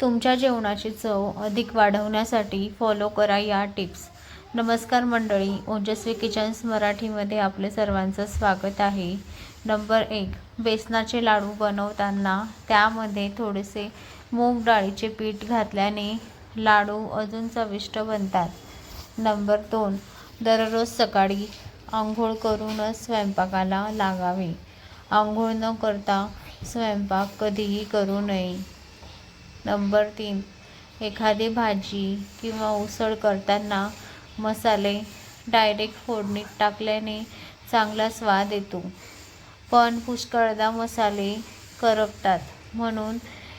तुमच्या जेवणाची चव अधिक वाढवण्यासाठी फॉलो करा या टिप्स नमस्कार मंडळी ओजस्वी किचन्स मराठीमध्ये आपले सर्वांचं स्वागत आहे. नंबर एक बेसनाचे लाडू बनवताना त्यामध्ये थोडेसे मूग डाळीचे पीठ घातल्याने लाडू अजून चविष्ट बनतात. नंबर दोन दररोज सकाळी आंघोळ करूनच स्वयंपाकाला लागावे. आंघोळ न करता स्वयंपाक कधीही करू नये. नंबर तीन एखादी भाजी किंवा उसळ करताना मसाले डायरेक्ट फोडणीत टाकल्याने चांगला स्वाद येतो. पण पुष्कळदा मसाले करपतात. म्हणून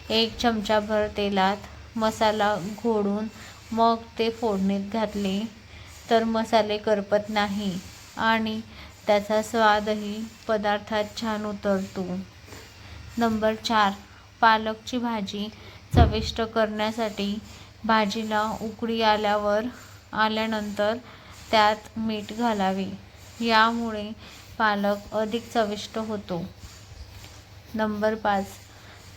एक चमचाभर तेलात मसाला घोडून मग ते फोडणीत घातले तर मसाले करपत नाही आणि त्याचा स्वादही पदार्थात छान उतरतो. नंबर चार पालकची भाजी चविष्ट करण्यासाठी भाजीला उकळी आल्यावर आल्यानंतर त्यात मीठ घालावे. यामुळे पालक अधिक चविष्ट होतो. नंबर पाच.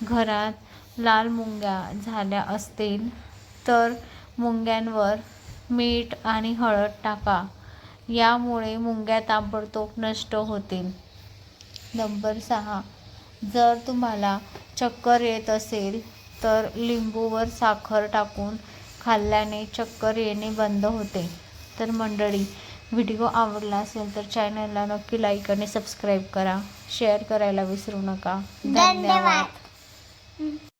घरात लाल मुंग्या झाल्या असतील तर मुंग्यांवर मीठ आणि हळद टाका. यामुळे मुंग्या ताबडतोब नष्ट होतील. नंबर सहा. जर तुम्हाला चक्कर येत असेल तर लिंबूवर साखर टाकून खाल्ल्याने चक्कर येणे बंद होते. तर मंडळी व्हिडिओ आवडला असेल तर चॅनलला नक्की लाईक आणि सबस्क्राईब करा. शेअर करायला विसरू नका. धन्यवाद. धन्यवाद.